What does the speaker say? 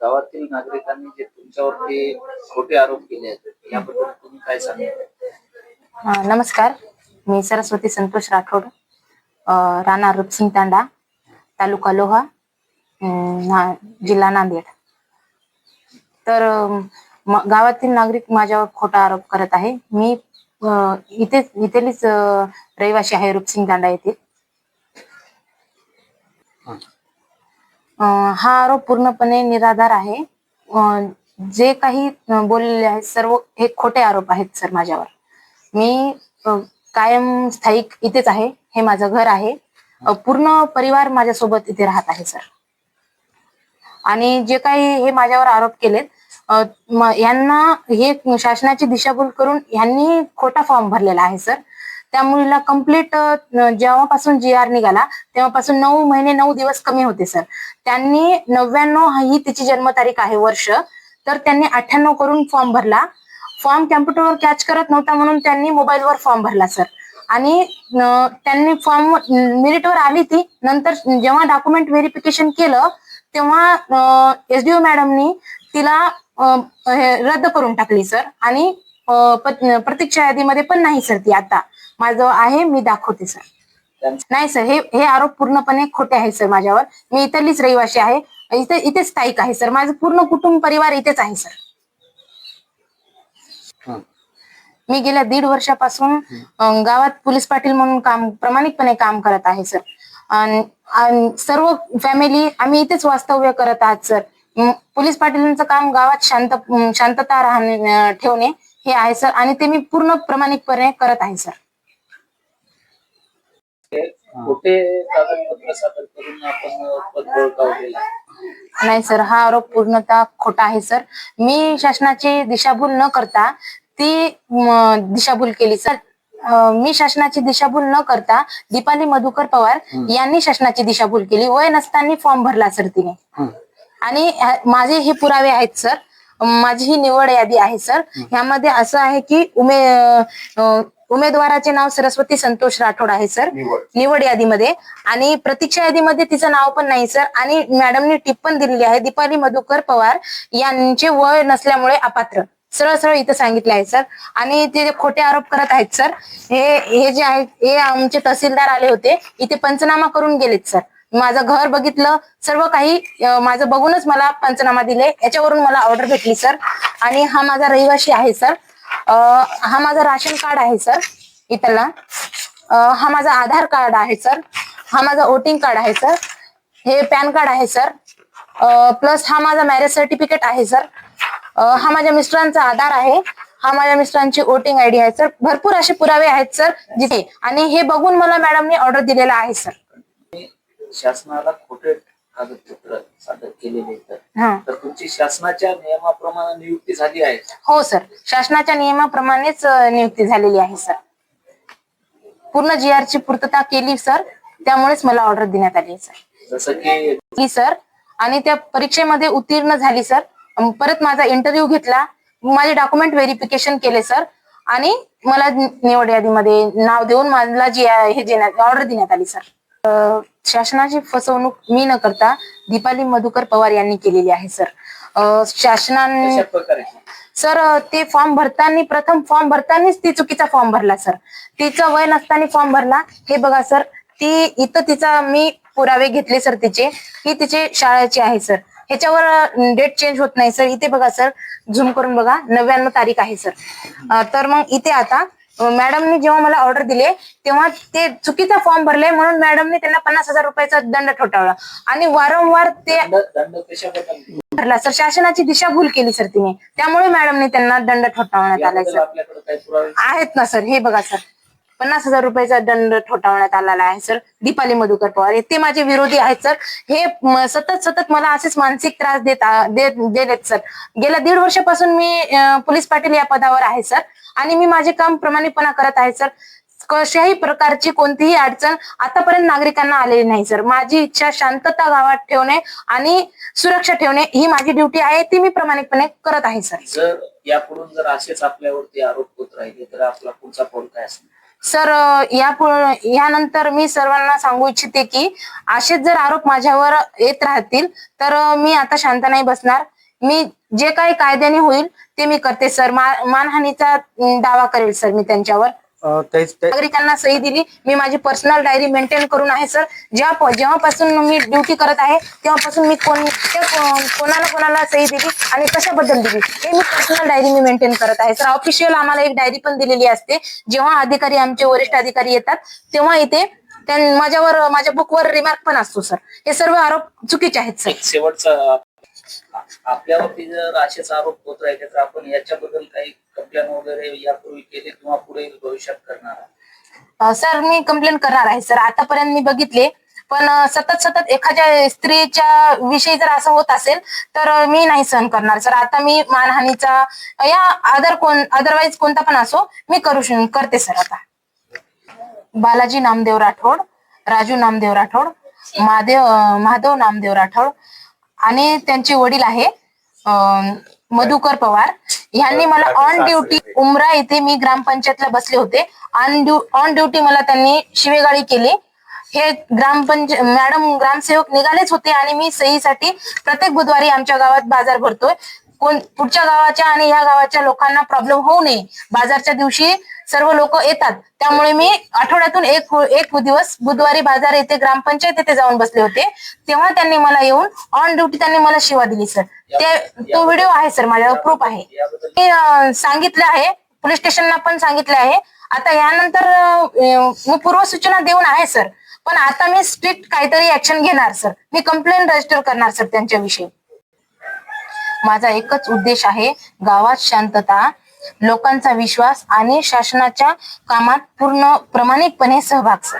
गावातील नागरिकांनी जे तुमच्यावरती खोटे आरोप केले आहेत याबद्दल तुम्ही काय सांगाल नमस्कार. मी सरस्वती संतोष राठोड राहणार रुपसिंग तांडा तालुका लोहा ना- जिल्हा नांदेड. तर गावातील नागरिक माझ्यावर खोटा आरोप करत आहे. मी इथे इथेलीच रहिवासी आहे रुपसिंग तांडा येथे अ, हा आरोप पूर्णपणे निराधार आहे. जे काही बोललेले आहेत सर्व हे खोटे आरोप आहेत सर माझ्यावर. मी कायम स्थायिक इथेच आहे. हे माझं घर आहे. पूर्ण परिवार माझ्यासोबत इथे राहत आहे सर. आणि जे काही हे माझ्यावर आरोप केलेत यांना हे शासनाची दिशाभूल करून यांनी खोटा फॉर्म भरलेला आहे सर. त्या मुलीला कंप्लीट जेव्हापासून जी आर निघाला तेव्हापासून नऊ महिने नऊ दिवस कमी होते सर त्यांनी नव्याण्णव ही तिची जन्मतारीख आहे वर्ष. तर त्यांनी अठ्ठ्याण्णव करून फॉर्म भरला. फॉर्म कॅम्प्युटरवर कॅच करत नव्हता म्हणून त्यांनी मोबाईलवर फॉर्म भरला सर आणि त्यांनी फॉर्म मिनिटवर आली ती. नंतर जेव्हा डॉक्युमेंट व्हेरिफिकेशन केलं तेव्हा एसडीओ मॅडमनी तिला हे रद्द करून टाकली सर आणि प्रतीक्षा यादीमध्ये पण नाही सर ती आता. माझं आहे मी दाखवते सर नाही सर हे हे आरोप पूर्णपणे खोटे आहेत सर माझ्यावर. मी इथलीच रहिवासी आहे. इथे इथे स्थायिक आहे सर माझं पूर्ण कुटुंब परिवार इथेच आहे सर. मी गेल्या दीड वर्षापासून गावात पोलीस पाटील म्हणून काम प्रामाणिकपणे काम करत आहे सर सर्व फॅमिली आम्ही इथेच वास्तव्य करत आहात सर पोलीस पाटीलांचं काम गावात शांत शांतता राहणे ठेवणे हे आहे सर आणि ते मी पूर्ण प्रामाणिकपणे करत आहे सर खोटे कागदपत्र सादर करून आपण पद बळकावलेलं आहे नाही सर हा आरोप पूर्णतः खोटा आहे सर. मी शासनाची दिशाभूल न करता ती दिशाभूल केली सर. मी शासनाची दिशाभूल न करता दीपाली मधुकर पवार यांनी शासनाची दिशाभूल केली. वय नसताना फॉर्म भरला सर तिने. हं. आणि माझे हे पुरावे आहेत सर. माझी ही निवड यादी आहे सर. यामध्ये असं आहे की उमे उमेदवाराचे नाव सरस्वती संतोष राठोड आहे सर. निवड. यादीमध्ये. आणि प्रतीक्षा यादीमध्ये तिचं नाव पण नाही सर. आणि मॅडमनी टिप पण दिलेली आहे दीपाली मधुकर पवार यांचे वय नसल्यामुळे अपात्र. सरळ सरळ इथं सांगितले आहे सर. आणि ते जे खोटे आरोप करत आहेत सर हे हे जे आहेत हे आमचे तहसीलदार आले होते इथे पंचनामा करून गेलेत सर. माझं घर बघितलं सर्व काही माझं बघूनच मला पंचनामा दिले याच्यावरून मला ऑर्डर भेटली सर. आणि हा माझा रहिवासी आहे सर. हा माझा राशन कार्ड आहे सर इथला. हा माझा आधार कार्ड आहे सर. हा माझा वोटिंग कार्ड आहे सर. हे पॅन कार्ड आहे सर. प्लस हा माझा मॅरेज सर्टिफिकेट आहे सर. हा माझ्या मिस्टरांचा आधार आहे. हा माझ्या मिस्टरांची वोटिंग आयडी आहे सर. भरपूर असे पुरावे आहेत सर जिथे. आणि हे बघून मला मॅडमनी ऑर्डर दिलेला आहे सर. शासनाला खोटे कागदपत्र सादर केलेले हा. तर तुमची शासनाच्या नियमाप्रमाणे नियुक्ती झाली आहे. हो सर. शासनाच्या नियमाप्रमाणेच अं, नियुक्ती झालेली आहे सर. पूर्ण जी ची पूर्तता केली सर. त्यामुळेच मला ऑर्डर देण्यात आली सर. जसं की सर. आणि त्या परीक्षेमध्ये उत्तीर्ण झाली सर. परत माझा इंटरव्ह्यू घेतला. माझे डॉक्युमेंट व्हेरिफिकेशन केले सर. आणि मला नि- निवड यादीमध्ये नाव देऊन मला जी आहे हे देण्यात ऑर्डर देण्यात आली सर. शासनाची फसवणूक मी न करता दीपाली मधुकर पवार यांनी केलेली आहे सर. शासनाने सर ते फॉर्म भरताना प्रथम फॉर्म भरतानाच ती चुकीचा फॉर्म भरला सर. तिचं वय नसताना फॉर्म भरला. हे बघा सर ती इथं तिचा मी पुरावे घेतले सर तिचे. ही तिचे शाळेची आहे सर. ह्याच्यावर डेट चेंज होत नाही सर. इथे बघा सर झूम करून बघा. नव्याण्णव तारीख आहे सर. तर मग इथे आता मॅडमनी जेव्हा मला ऑर्डर दिले तेव्हा ते चुकीचा फॉर्म भरले म्हणून मॅडमने त्यांना पन्नास हजार रुपयाचा दंड ठोठावला. आणि वारंवार ते भरला सर शासनाची दिशाभूल केली सर तिने. त्यामुळे मॅडमने त्यांना दंड ठोठावण्यात आलाय याबद्दल सर आहेत ना सर. हे बघा सर. पन्नास हजार रुपयाचा दंड ठोठावण्यात आलेला आहे सर. दीपाली मधुकर पवार ते माझे विरोधी आहेत सर. हे सतत सतत मला असेच मानसिक त्रास देत देत सर. गेल्या दीड वर्षापासून मी पोलीस पाटील या पदावर आहे सर. आणि मी माझे काम प्रामाणिकपणा करत आहे सर. कशाही प्रकारची कोणतीही अडचण आतापर्यंत नागरिकांना आलेली नाही सर. माझी इच्छा शांतता गावात ठेवणे आणि सुरक्षा ठेवणे ही माझी ड्युटी आहे ती मी प्रामाणिकपणे करत आहे सर. यापुढून जर असेच आपल्यावरती आरोप होत राहिले तर आपला पुढचा फोन काय असेल? सर या यानंतर मी सर्वांना सांगू इच्छिते की असेच जर आरोप माझ्यावर येत राहतील तर मी आता शांत नाही बसणार. मी जे काही कायद्याने होईल ते मी करते सर. मानहानीचा दावा करेल सर मी त्यांच्यावर. तेच नागरिकांना सही दिली. मी माझी पर्सनल डायरी मेंटेन करून आहे सर जेव्हा जेव्हापासून मी ड्युटी करत आहे तेव्हापासून मी कोणत्या कोणाला कोणाला सही दिली आणि कशाबद्दल दिली हे मी पर्सनल डायरी मी मेंटेन करत आहे. सर ऑफिशियल आम्हाला एक डायरी पण दिलेली असते. जेव्हा अधिकारी आमचे वरिष्ठ अधिकारी येतात तेव्हा इथे त्यां- माझ्यावर माझ्या बुकवर रिमार्क पण असतो सर हे सर्व आरोप चुकीचे आहेत सर शेवटचा आपल्यावरती जर असेच आरोप होत राहिले तर आपण याच्याबद्दल काही कंप्लेन वगैरे यापूर्वी केले किंवा पुढे भविष्यात करणार आहात? अ, सर मी कंप्लेंट करणार आहे सर. आतापर्यंत मी बघितले पण अ, सतत सतत एखाद्या स्त्रीच्या विषयी जर असं होत असेल तर अ, मी नाही सहन करणार. सर आता मी मानहानीचा अ, या अदर कोण अदरवाईज कोणता पण असो मी करू श- करते सर आता. बालाजी नामदेव राठोड राजू नामदेव राठोड महादेव अ, महादेव नामदेव राठोड आणि त्यांचे वडील आहे अ, मधुकर पवार. यांनी मला ऑन ड्युटी उमरा इथे मी ग्रामपंचायतला बसले होते. ऑन ड्यू ऑन ड्युटी मला त्यांनी शिवेगाळी केली. हे ग्रामपंचायत मॅडम ग्रामसेवक निघालेच होते आणि मी सहीसाठी प्रत्येक बुधवारी आमच्या गावात बाजार भरतोय. कोण पुढच्या गावाच्या आणि या गावाच्या लोकांना प्रॉब्लेम होऊ नये. बाजारच्या दिवशी सर्व लोक येतात. त्यामुळे मी आठवड्यातून एक हो, एक दिवस बुधवारी बाजार येथे ग्रामपंचायत येथे जाऊन बसले होते. तेव्हा त्यांनी मला येऊन ऑन ड्युटी त्यांनी मला शिवा दिली सर ते तो व्हिडिओ आहे सर माझ्यावर प्रूफ आहे. मी सांगितलं आहे पोलीस स्टेशनला पण सांगितलं आहे. आता यानंतर अं, मी पूर्वसूचना देऊन आहे सर पण आता मी स्ट्रिक्ट काहीतरी ऍक्शन घेणार सर मी कंप्लेंट रजिस्टर करणार सर त्यांच्याविषयी. माझा एकच उद्देश आहे गावात शांतता लोकांचा विश्वास आणि शासनाच्या कामात पूर्ण प्रामाणिकपणे सहभाग सर.